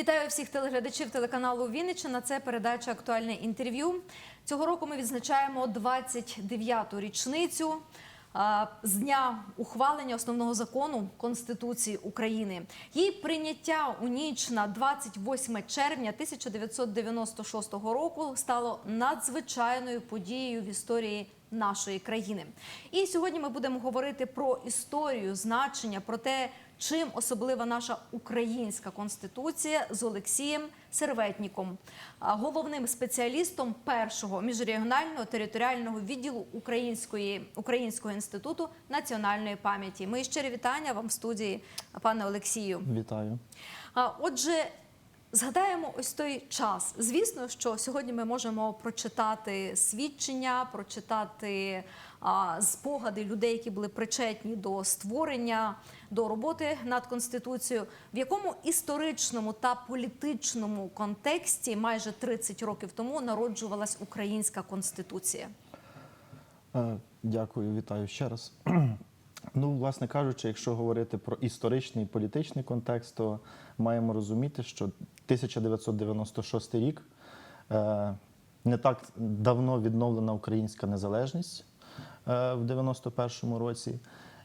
Вітаю всіх телеглядачів телеканалу Вінниччина. Це передача Актуальне інтерв'ю. Цього року ми відзначаємо 29-ту річницю з дня ухвалення основного закону Конституції України. Її прийняття у ніч на 28 червня 1996 року стало надзвичайною подією в історії нашої країни. І сьогодні ми будемо говорити про історію, значення, про те, чим особлива наша українська конституція з Олексієм Серветніком, головним спеціалістом першого міжрегіонального територіального відділу Української Українського інституту національної пам'яті. Мої щирі вітання вам в студії, пане Олексію. Вітаю. Отже, згадаємо ось той час. Звісно, що сьогодні ми можемо прочитати свідчення, прочитати а, спогади людей, які були причетні до створення, до роботи над конституцією, в якому історичному та політичному контексті майже 30 років тому народжувалась українська конституція. Е, Дякую, вітаю ще раз. Ну, власне кажучи, якщо говорити про історичний і політичний контекст, то маємо розуміти, що 1996 рік е, не так давно відновлена українська незалежність е, в 91-му році,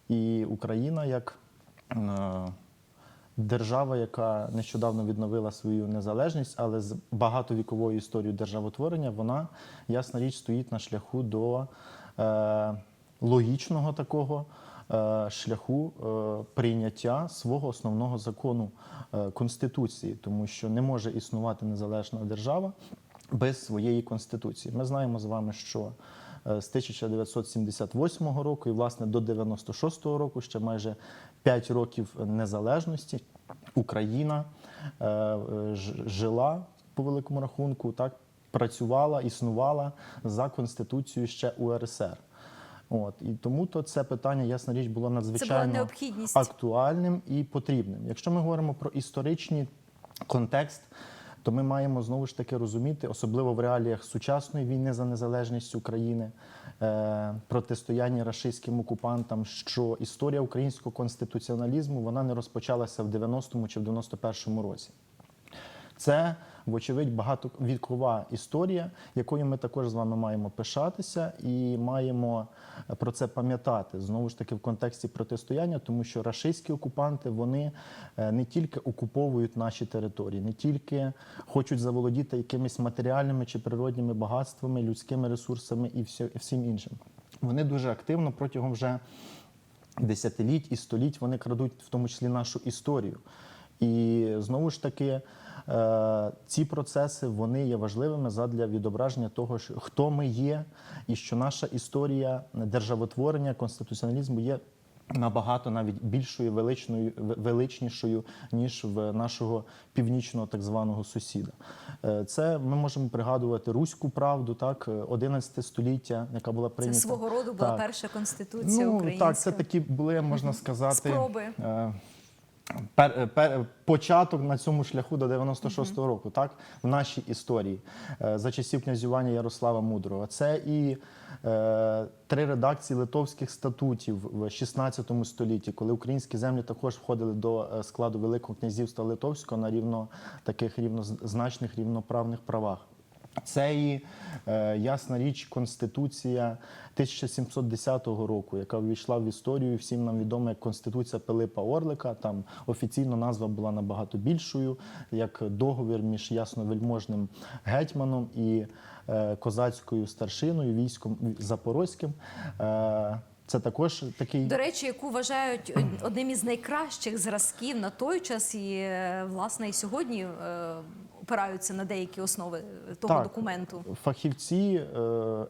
і Україна як держава, яка нещодавно відновила свою незалежність, але з багатовіковою історією державотворення, вона ясна річ стоїть на шляху до е, логічного такого е, шляху е, прийняття свого основного закону е, конституції, тому що не може існувати незалежна держава без своєї конституції. Ми знаємо з вами, що е, з 1978 року і власне до 96-го року, ще майже 5 років незалежності, Україна е, жила по великому рахунку, так працювала, існувала за конституцією ще УРСР. От і тому то це питання, ясна річ, було надзвичайно актуальним і потрібним. Якщо ми говоримо про історичний контекст, то ми маємо знову ж таки розуміти, особливо в реаліях сучасної війни за незалежність України, е, протистояння рашистським окупантам, що історія українського конституціоналізму вона не розпочалася в 90-му чи в 91-му році. Це, вочевидь, багатовікова історія, якою ми також з вами маємо пишатися і маємо про це пам'ятати знову ж таки в контексті протистояння, тому що рашистські окупанти вони е, не тільки окуповують наші території, не тільки хочуть заволодіти якимись матеріальними чи природніми багатствами, людськими ресурсами і всім іншим. Вони дуже активно протягом вже десятиліть і століть вони крадуть в тому числі нашу історію. І знову ж таки, е, ці процеси вони є важливими задля відображення того, що хто ми є, і що наша історія державотворення, конституціоналізму є набагато навіть більшою величною величнішою ніж в нашого північного так званого сусіда. Е, Це ми можемо пригадувати руську правду, так 11 століття, яка була Це свого роду була Так. перша конституція Ну українська. так, це такі були, можна сказати, Спроби. Пер, пер, початок на цьому шляху до 96-го року, так в нашій історії е, за часів князювання Ярослава Мудрого. Це і е, три редакції литовських статутів в 16 столітті, коли українські землі також входили до е, складу Великого князівства Литовського на рівно таких рівнозначних рівноправних правах. Це і е, ясна річ Конституція 1710 року, яка увійшла в історію. Всім нам відомо як Конституція Пилипа Орлика. Там офіційно назва була набагато більшою, як договір між ясновельможним гетьманом і е, козацькою старшиною, військом Запорозьким. Е, це також такий До речі, яку вважають одним із найкращих зразків на той час, і е, власне і сьогодні е, опираються на деякі основи того Так. документу. Фахівці, е,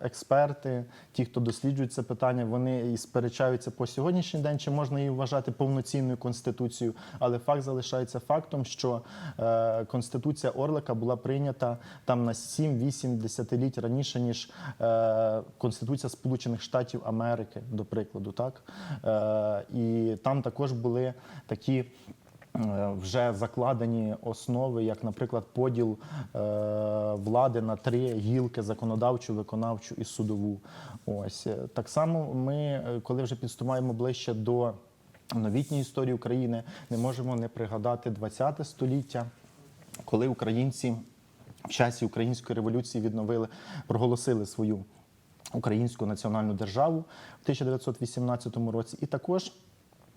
експерти, ті, хто досліджують це питання, вони і сперечаються по сьогоднішній день, чи можна її вважати повноцінною конституцією. Але факт залишається фактом, що е, конституція Орлика була прийнята там на 7-8 десятиліть раніше ніж е, Конституція Сполучених Штатів Америки, до прикладу, так е, і там також були такі. Е, Вже закладені основи, як, наприклад, поділ е, влади на три гілки: законодавчу, виконавчу і судову. Ось так само ми, е, коли вже підступаємо ближче до новітньої історії України, не можемо не пригадати ХХ століття. коли українці в часі української революції відновили, проголосили свою українську національну державу в 1918 році, і також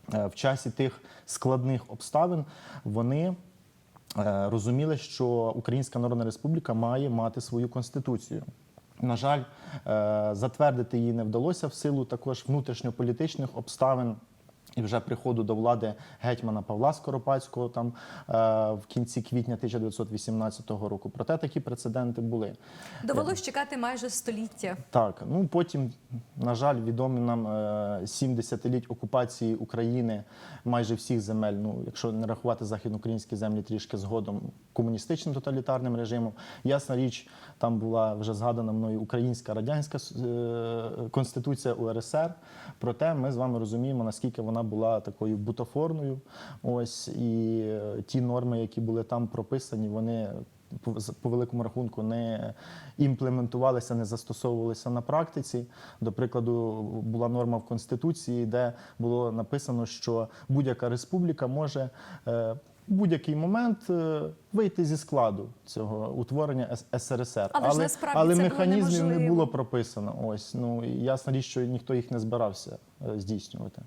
в часі тих складних обставин вони е, розуміли, що Українська Народна Республіка має мати свою конституцію. На жаль, е, затвердити її не вдалося в силу також внутрішньополітичних обставин. І вже приходу до влади гетьмана Павла Скоропадського там е, в кінці квітня 1918 року. Проте такі прецеденти були. Довелось чекати майже століття. Так, ну потім, на жаль, відомі нам е, сім десятиліть окупації України майже всіх земель. Ну, якщо не рахувати західноукраїнські землі трішки згодом комуністичним тоталітарним режимом. Ясна річ, там була вже згадана мною українська радянська е, конституція УРСР. Проте ми з вами розуміємо, наскільки вона була такою бутафорною. Ось і е, ті норми, які були там прописані, вони по, великому рахунку не імплементувалися, не застосовувалися на практиці. До прикладу, була норма в Конституції, де було написано, що будь-яка республіка може е, в будь-який момент е, вийти зі складу цього утворення СРСР. Але ж але механізмів не було прописано. Ось ну ясна річ, що ніхто їх не збирався здійснювати.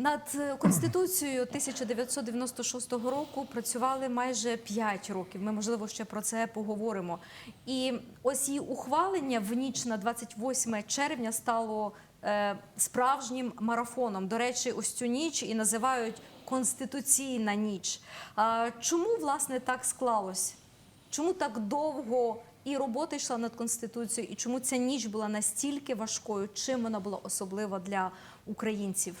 Над конституцією 1996 року працювали майже 5 років. Ми можливо ще про це поговоримо. І ось її ухвалення в ніч на 28 червня стало е, справжнім марафоном. До речі, ось цю ніч і називають конституційна ніч. А чому власне так склалось? Чому так довго і робота йшла над конституцією, і чому ця ніч була настільки важкою? Чим вона була особлива для українців?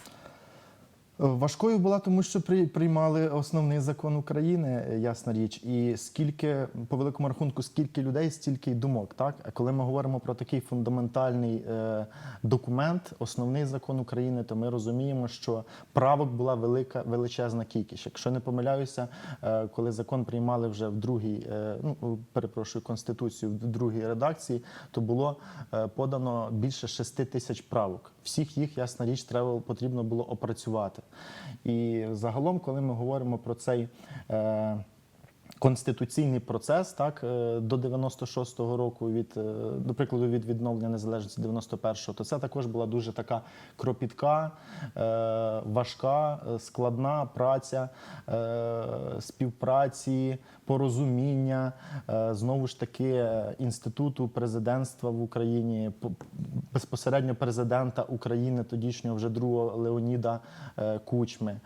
Важкою була, тому що при- приймали основний закон України, е, ясна річ, і скільки по великому рахунку, скільки людей, стільки й думок. Так, а коли ми говоримо про такий фундаментальний е, документ, основний закон України, то ми розуміємо, що правок була велика величезна кількість. Якщо не помиляюся, е, коли закон приймали вже в другій, е, ну перепрошую, конституцію в другій редакції, то було е, подано більше 6 тисяч правок. Всіх їх, ясна річ, треба потрібно було опрацювати. І загалом, коли ми говоримо про цей. Е, Конституційний процес, так е, до 96-го року, від е, до прикладу, від відновлення незалежності 91-го, то це також була дуже така кропітка, е, важка, складна праця співпраці, порозуміння знову ж таки інституту президентства в Україні, по- безпосередньо президента України, тодішнього вже другого Леоніда Кучми.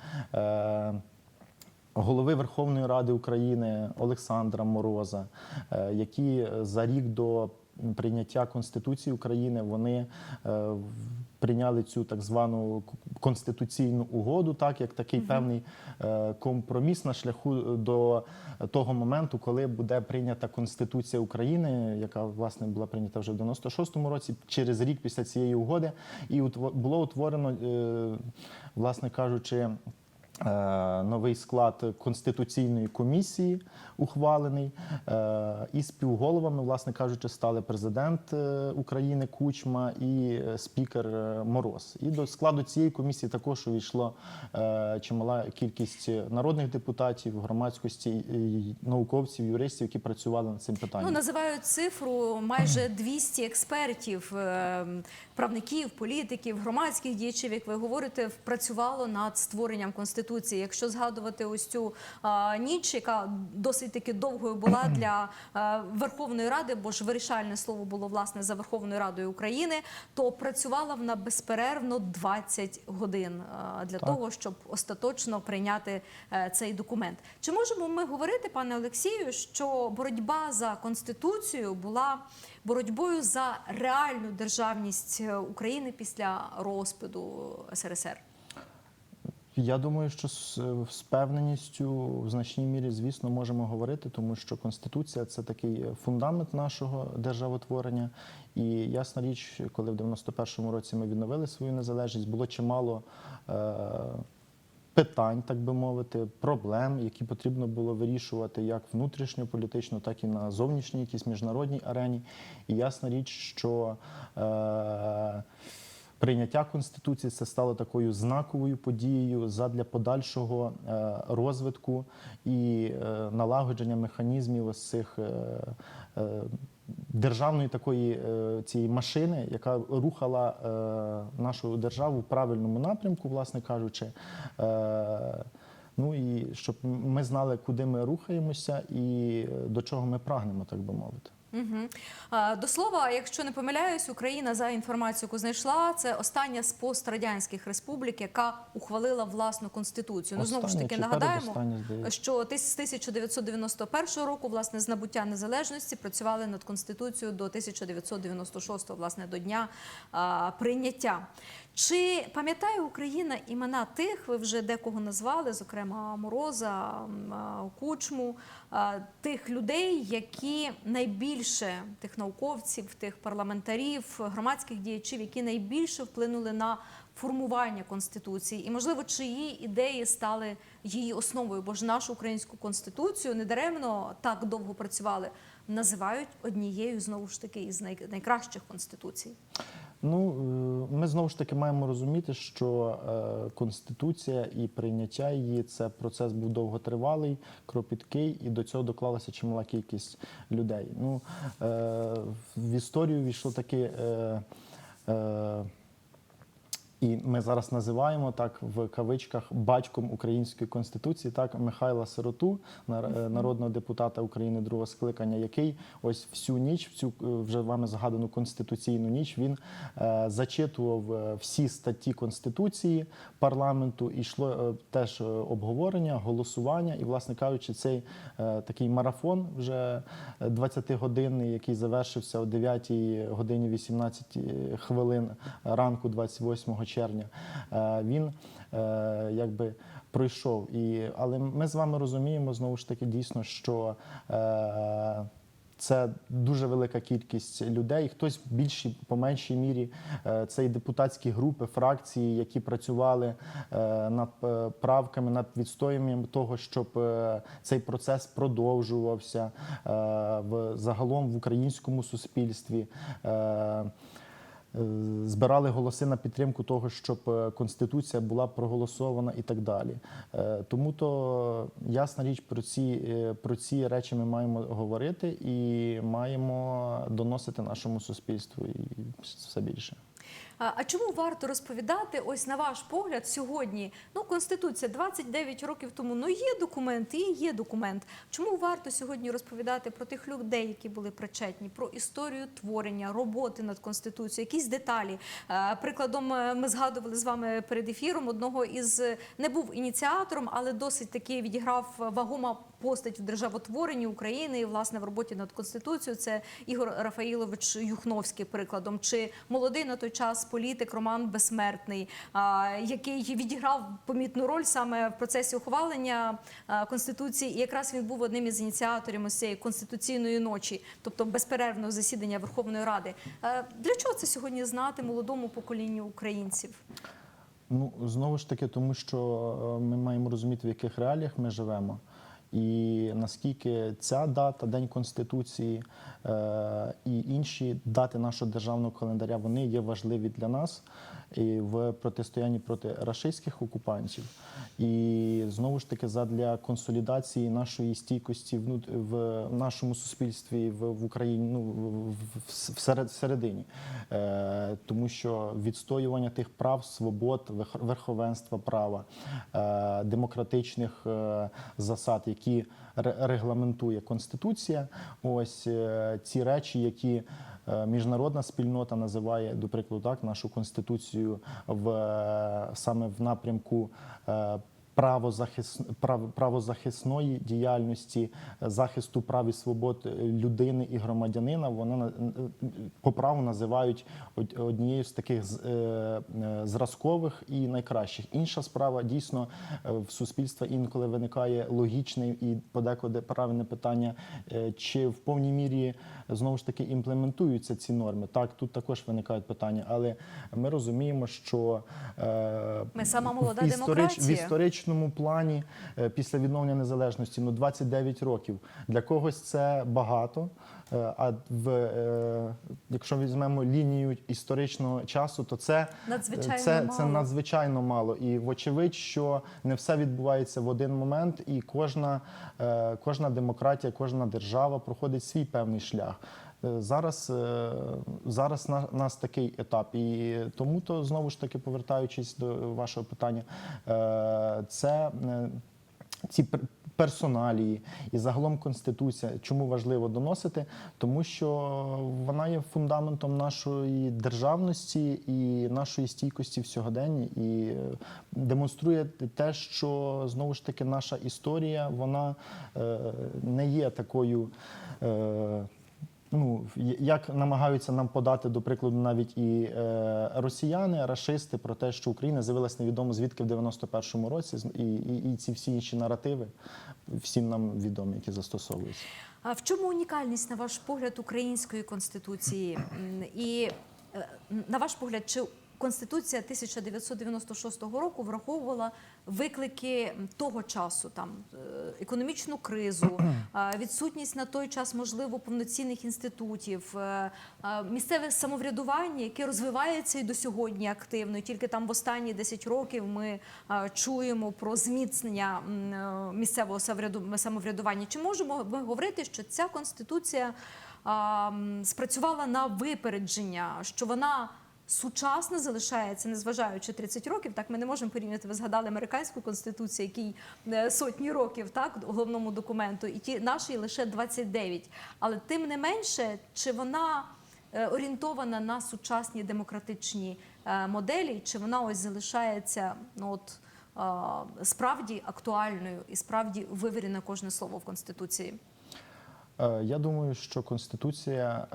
Е, голови Верховної Ради України Олександра Мороза, е, які за рік до прийняття Конституції України вони е, прийняли цю так звану конституційну угоду, так як такий певний е, компроміс на шляху до того моменту, коли буде прийнята Конституція України, яка власне була прийнята вже в 96-му році, через рік після цієї угоди, і було утворено, е, власне кажучи. Е, Новий склад конституційної комісії ухвалений, Е, і співголовами, власне кажучи, стали президент е, України Кучма і спікер Мороз. І до складу цієї комісії також увійшло чимала кількість народних депутатів, громадськості, науковців, юристів, які працювали над цим Ну, питанням. називають цифру майже 200 експертів, правників, політиків, громадських діячів, як ви говорите, працювало над створенням конституції. Якщо згадувати ось цю а, ніч, яка досить таки довгою була для е, Верховної Ради, бо ж вирішальне слово було власне за Верховною Радою України, то працювала вона безперервно 20 годин е, для Так. того, щоб остаточно прийняти е, цей документ. Чи можемо ми говорити, пане Олексію, що боротьба за конституцію була боротьбою за реальну державність е, України після розпаду СРСР? Я думаю, що з, з впевненістю в значній мірі, звісно, можемо говорити, тому що Конституція це такий фундамент нашого державотворення. І ясна річ, коли в 91-му році ми відновили свою незалежність, було чимало е, питань, так би мовити, проблем, які потрібно було вирішувати як внутрішньополітично, так і на зовнішній якійсь міжнародній арені. І ясна річ, що е, Прийняття конституції це стало такою знаковою подією задля подальшого е, розвитку і е, налагодження механізмів ось цих е, державної такої цієї машини, яка рухала нашу державу в правильному напрямку, власне кажучи. Ну і щоб ми знали, куди ми рухаємося і до чого ми прагнемо, так би мовити. Угу. До слова, якщо не помиляюсь, Україна за інформацією, яку знайшла, це остання з пострадянських республік, яка ухвалила власну конституцію. Ну знову ж таки нагадаємо, що з 1991 року, власне, з набуття незалежності працювали над конституцією до 1996, власне, до дня а, прийняття. Чи пам'ятає Україна імена тих, ви вже декого назвали, зокрема Мороза, Кучму, тих людей, які найбільше тих науковців, тих парламентарів, громадських діячів, які найбільше вплинули на формування конституції, і можливо, чиї ідеї стали її основою, бо ж нашу українську конституцію недаремно так довго працювали. Називають однією знову ж таки із найкращих конституцій. Ну, е, ми знову ж таки маємо розуміти, що е, конституція і прийняття її це процес був довготривалий, кропіткий, і до цього доклалася чимала кількість людей. Ну, е, в історію війшло таке. І ми зараз називаємо так в кавичках батьком української конституції, так Михайла Сироту, е, народного депутата України другого скликання, який ось всю ніч, в цю е, вже вами згадану конституційну ніч, він е, зачитував е, всі статті конституції парламенту. І йшло е, теж обговорення, голосування. І, власне кажучи, цей е, такий марафон вже 20-годинний, який завершився о 9 годині 18 хвилин ранку 28 червня, е, він е, якби пройшов. І, але ми з вами розуміємо знову ж таки дійсно, що е, це дуже велика кількість людей. Хтось в більшій, по меншій мірі це і депутатські групи, фракції, які працювали над правками, над відстоюванням того, щоб цей процес продовжувався в загалом в українському суспільстві. Е, Збирали голоси на підтримку того, щоб е, конституція була проголосована і так далі. Е, Тому то ясна річ про ці, про ці речі ми маємо говорити і маємо доносити нашому суспільству і все більше. А чому варто розповідати, ось на ваш погляд, сьогодні? Ну, Конституція 29 років тому, ну є документ, і є документ. Чому варто сьогодні розповідати про тих людей, які були причетні, про історію творення, роботи над Конституцією, якісь деталі? Прикладом, е, ми згадували з вами перед ефіром одного із не був ініціатором, але досить таки відіграв вагома постать в державотворенні України і власне в роботі над конституцією. Це Ігор Рафаїлович Юхновський, прикладом, чи молодий на той час політик Роман Безсмертний, який відіграв помітну роль саме в процесі ухвалення конституції. І якраз він був одним із ініціаторів цієї конституційної ночі, тобто безперервного засідання Верховної Ради. Для чого це сьогодні знати молодому поколінню українців? Ну знову ж таки, тому що е, ми маємо розуміти, в яких реаліях ми живемо. І наскільки ця дата, День Конституції е, і інші дати нашого державного календаря, вони є важливі для нас і в протистоянні проти рашистських окупантів. І знову ж таки, задля консолідації нашої стійкості в нашому суспільстві в, Україні, ну в- всередині. Е, тому що відстоювання тих прав, свобод, верховенства права, е, демократичних е, засад, які ре- регламентує Конституція, ось ці речі, які міжнародна спільнота називає, до прикладу, так нашу конституцію в е, саме в напрямку. Е, Правозахис... прав- правозахисної діяльності, е, захисту прав і свобод е, людини і громадянина, вона н- по праву називають од- однією з таких е, е, зразкових і найкращих. Інша справа дійсно е, в суспільства інколи виникає логічне і подекуди правильне питання, е, чи в повній мірі знову ж таки імплементуються ці норми. Так, тут також виникають питання, але ми розуміємо, що е, Ми сама молода демократія. в історичному плані е, після відновлення незалежності ну 29 років. Для когось це багато, Е, А в, е, якщо візьмемо лінію історичного часу, то це Надзвичайно це, мало. це надзвичайно мало. І вочевидь, що не все відбувається в один момент, і кожна, кожна демократія, кожна держава проходить свій певний шлях. Е, Зараз, е, зараз на нас такий етап, і тому то знову ж таки повертаючись до вашого питання, е, це ці пер- персоналії і загалом конституція. Чому важливо доносити? Тому що вона є фундаментом нашої державності і нашої стійкості в сьогоденні, і демонструє те, що знову ж таки наша історія вона не є такою. Ну, як намагаються нам подати, до прикладу, навіть і е, росіяни, рашисти про те, що Україна з'явилась невідомо звідки в 91-му році, і, і, і ці всі інші наративи всім нам відомі, які застосовуються. А в чому унікальність, на ваш погляд, української конституції? І е, на ваш погляд, чи Конституція 1996 року враховувала виклики того часу, там е, економічну кризу, відсутність на той час можливо повноцінних інститутів, е, місцеве самоврядування, яке розвивається і до сьогодні активно. І тільки там в останні 10 років ми чуємо про зміцнення е, місцевого самовряду- самоврядування. Чи можемо ми говорити, що ця конституція спрацювала на випередження, що вона сучасна залишається, незважаючи 30 років. Так ми не можемо порівняти. Ви згадали американську конституцію, якій е, сотні років, так головному документу, і ті наші лише 29. Але тим не менше, чи вона е, орієнтована на сучасні демократичні е, моделі, чи вона ось залишається ну от. Справді актуальною і справді вивірено кожне слово в конституції. Я думаю, що Конституція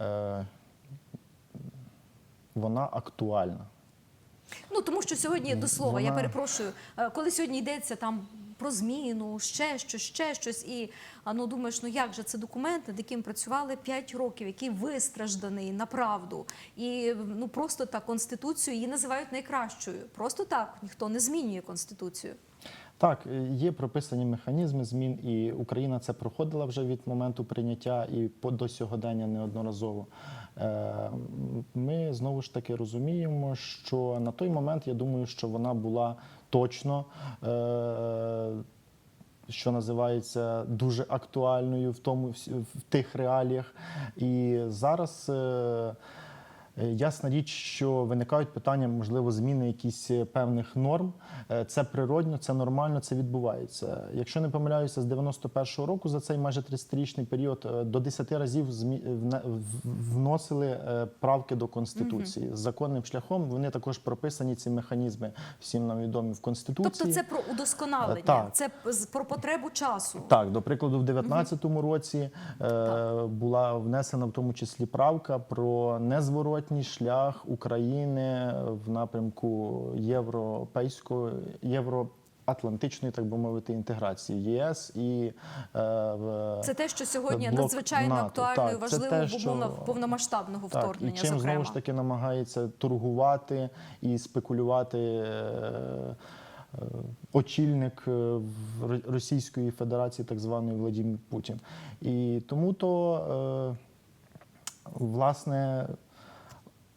вона актуальна. Ну тому що сьогодні до слова, я перепрошую, е, коли сьогодні йдеться там про зміну, ще щось, ще щось, і ну думаєш, ну як же це документ, над яким працювали 5 років, який вистражданий на правду, і ну просто так конституцію її називають найкращою. Просто так ніхто не змінює конституцію. Так, е, є прописані механізми змін, і Україна це проходила вже від моменту прийняття і по до сьогодення неодноразово. Е, Ми знову ж таки розуміємо, що на той момент я думаю, що вона була точно. е, Що називається дуже актуальною в тому в тих реаліях, і зараз е, ясна річ, що виникають питання, можливо, зміни якісь е, певних норм. Е, Це природньо, це нормально, це відбувається. Якщо не помиляюся, з 91-го року за цей майже 30-річний період е, до 10 разів вносили е, правки до конституції з законним шляхом. Вони також прописані ці механізми, всім нам відомі в конституції. Тобто це про удосконалення, Е, так. це про потребу часу. Так, до прикладу, в 2019 році е, була внесена в тому числі правка про незворотній шлях України в напрямку європейської євроатлантичної, так би мовити, інтеграції ЄС і е, в Це те, що сьогодні блок надзвичайно НАТО. актуально і важливо в що- умовах повномасштабного так, вторгнення. і чим зокрема. знову ж таки намагається торгувати і спекулювати. е, е, Очільник е, в Російської Федерації, так званий Владимир Путін. І тому то, е, власне,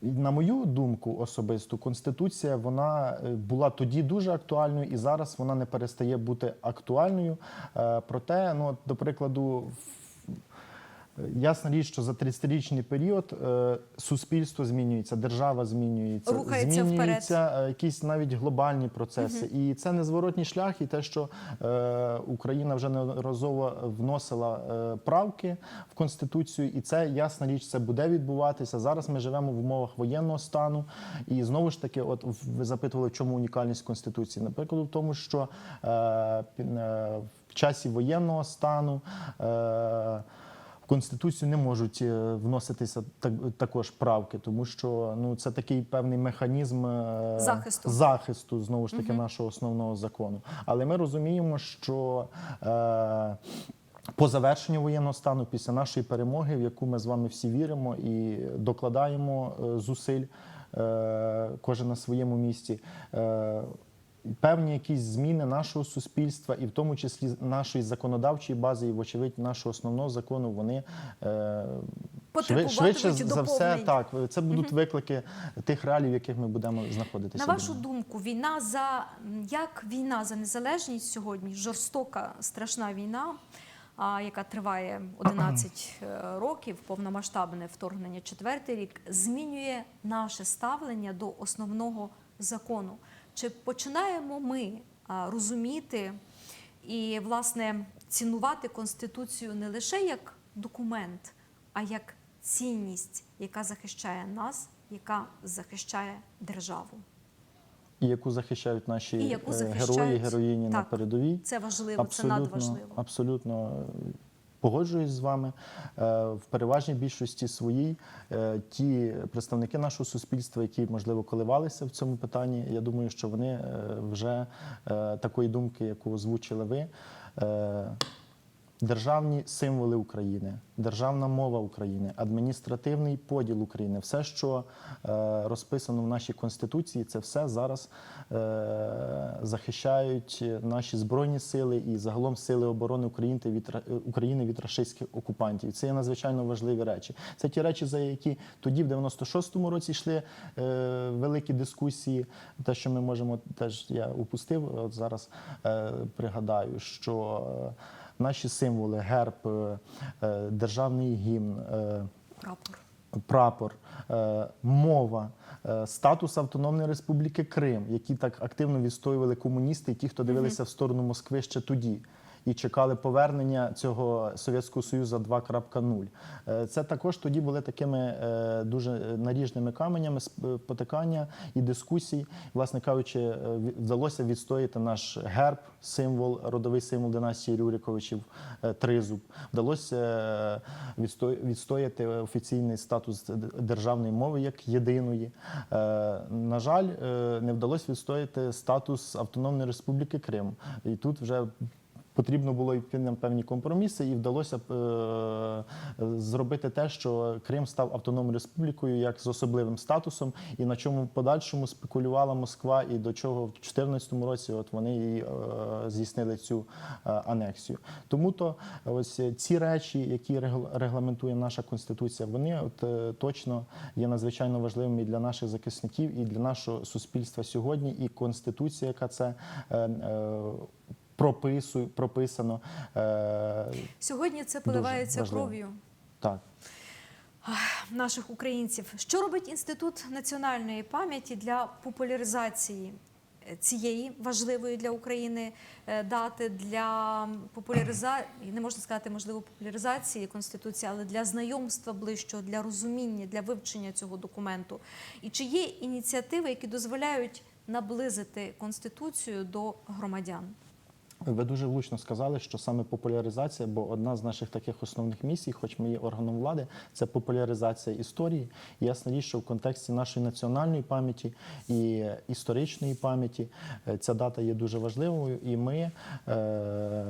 на мою думку особисту, конституція вона е, була тоді дуже актуальною, і зараз вона не перестає бути актуальною. Е, Проте, ну, до прикладу, Ясна річ, що за 30-річний період е, суспільство змінюється, держава змінюється, Рухається змінюються е, якісь навіть глобальні процеси. І це незворотній шлях, і те, що е, Україна вже неодноразово вносила е, правки в конституцію, і це ясна річ, це буде відбуватися. Зараз ми живемо в умовах воєнного стану, і знову ж таки, от ви запитували, в чому унікальність конституції. Наприклад, в тому, що в часі воєнного стану. Е, в Конституцію не можуть е, вноситися так, також правки, тому що ну це такий певний механізм е, Захисту. захисту знову ж таки нашого основного закону. Але ми розуміємо, що е, по завершенню воєнного стану, після нашої перемоги, в яку ми з вами всі віримо і докладаємо е, зусиль, е, кожен на своєму місці. Е, певні якісь зміни нашого суспільства, і в тому числі нашої законодавчої бази, і, вочевидь, нашого основного закону, вони е, швидше за все так. Це будуть виклики тих реалій, в яких ми будемо знаходитися. На вашу думку, війна за як війна за незалежність сьогодні, жорстока, страшна війна, а, яка триває 11 е, років, повномасштабне вторгнення четвертий рік, змінює наше ставлення до основного закону. Чи починаємо ми розуміти і власне цінувати конституцію не лише як документ, а як цінність, яка захищає нас, яка захищає державу? і яку захищають наші І яку е, захищають, герої, героїні на передовій. Це важливо, це надважливо. абсолютно погоджуюсь з вами. Е, В переважній більшості своїй е, ті представники нашого суспільства, які можливо коливалися в цьому питанні, я думаю, що вони е, вже такої думки, яку озвучили ви. Державні символи України, державна мова України, адміністративний поділ України, все, що е, розписано в нашій конституції, це все зараз е, захищають наші збройні сили і загалом сили оборони України від України від рашистських окупантів. Це є надзвичайно важливі речі. Це ті речі, за які тоді, в 96-му році, йшли е, великі дискусії. Те, що ми можемо, теж я упустив. От зараз е, пригадаю, що е, наші символи, герб, е, е, державний гімн. е, Прапор. прапор, мова, статус Автономної Республіки Крим, які так активно відстоювали комуністи і ті, хто дивилися в сторону Москви ще тоді. І чекали повернення цього Совєтського Союзу 2.0. Е, Це також тоді були такими е, дуже наріжними каменями спотикання і дискусій. Власне кажучи, е, вдалося відстояти наш герб, символ, родовий символ династії Рюриковичів, тризуб. Вдалося відстояти офіційний статус державної мови як єдиної. На жаль, не вдалося відстояти статус Автономної Республіки Крим. І тут вже Потрібно було йти на певні компроміси, і вдалося е, зробити те, що Крим став автономною республікою як з особливим статусом, і на чому в подальшому спекулювала Москва, і до чого в 2014 році от вони і е, здійснили цю е, анексію. Тому то ось ці речі, які регл- регламентує наша конституція, вони от точно є надзвичайно важливими для наших захисників, і для нашого суспільства сьогодні. І конституція, яка це е, прописано. Е, Сьогодні це поливається кров'ю так. наших українців. Що робить інститут національної пам'яті для популяризації е, цієї важливої для України е, дати для популяризації, не можна сказати, можливо, популяризації конституції, але для знайомства ближчого, для розуміння, для вивчення цього документу? І чи є ініціативи, які дозволяють наблизити конституцію до громадян? Ви дуже влучно сказали, що саме популяризація, бо одна з наших таких основних місій, хоч ми є органом влади, це популяризація історії. І ясна річ, що в контексті нашої національної пам'яті і історичної пам'яті е, ця дата є дуже важливою. І ми е,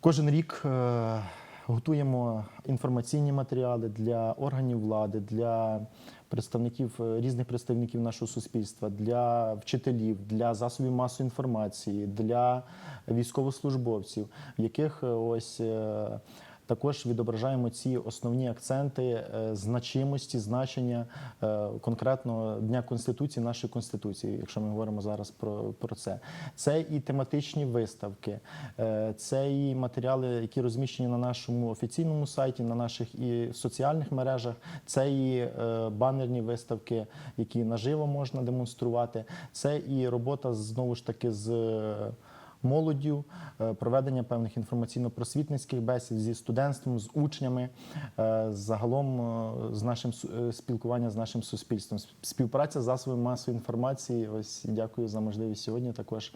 кожен рік е, готуємо інформаційні матеріали для органів влади, для представників е, різних представників нашого суспільства, для вчителів, для засобів масової інформації, для військовослужбовців, в яких е, ось. Також відображаємо ці основні акценти е, значимості, значення е, конкретно Дня Конституції, нашої Конституції, якщо ми говоримо зараз про, про це. Це і тематичні виставки, е, це і матеріали, які розміщені на нашому офіційному сайті, на наших і соціальних мережах, це і банерні виставки, які наживо можна демонструвати. Це і робота знову ж таки з. Молоддю, е, проведення певних інформаційно-просвітницьких бесід зі студентством, з учнями, е, загалом е, з нашим спілкування з нашим суспільством. Співпраця з засобами масової інформації. Ось дякую за можливість сьогодні також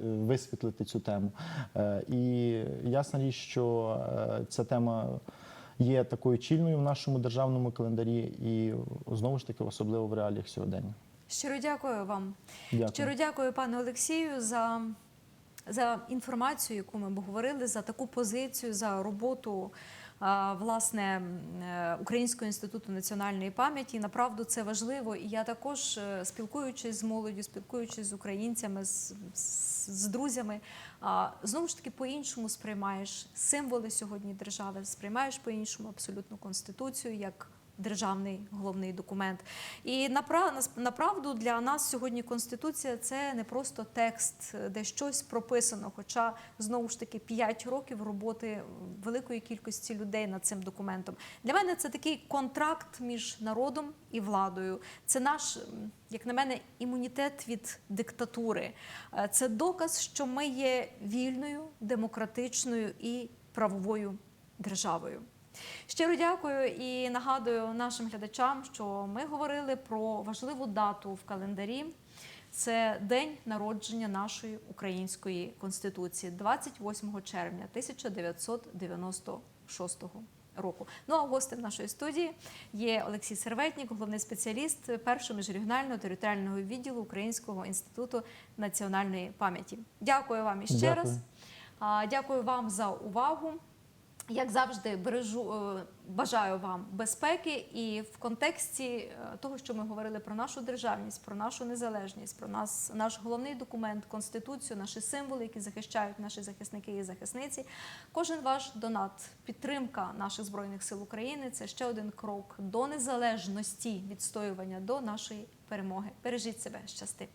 висвітлити цю тему. І ясна річ, що ця тема. Є такою чільною в нашому державному календарі, і знову ж таки особливо в реаліях сьогодення. Щиро дякую вам. Дякую. Щиро дякую, пане Олексію, за, за інформацію, яку ми обговорили, за таку позицію, за роботу власне е, Українського інституту національної пам'яті. Направду це важливо. І я також, е, спілкуючись з молоддю, спілкуючись з українцями, з, з, друзями, знову ж таки по-іншому сприймаєш символи сьогодні держави, сприймаєш по-іншому абсолютно конституцію як. Державний головний документ, і направду для нас сьогодні конституція це не просто текст, де щось прописано. Хоча знову ж таки 5 років роботи великої кількості людей над цим документом. Для мене це такий контракт між народом і владою. Це наш, як на мене, імунітет від диктатури. Е, Це доказ, що ми є вільною, демократичною і правовою державою. Щиро дякую і нагадую нашим глядачам, що ми говорили про важливу дату в календарі. Це день народження нашої української конституції, 28 червня 1996 року. Ну а гостем нашої студії є Олексій Серветнік, головний спеціаліст першого міжрегіонального територіального відділу Українського інституту національної пам'яті. Дякую вам іще Дякую. раз. Дякую вам за увагу. Як завжди, бережу, е, бажаю вам безпеки і в контексті е, того, що ми говорили про нашу державність, про нашу незалежність, про нас, наш головний документ, конституцію, наші символи, які захищають наші захисники і захисниці. Кожен ваш донат, підтримка наших збройних сил України це ще один крок до незалежності, відстоювання до нашої перемоги. Бережіть себе, щасти.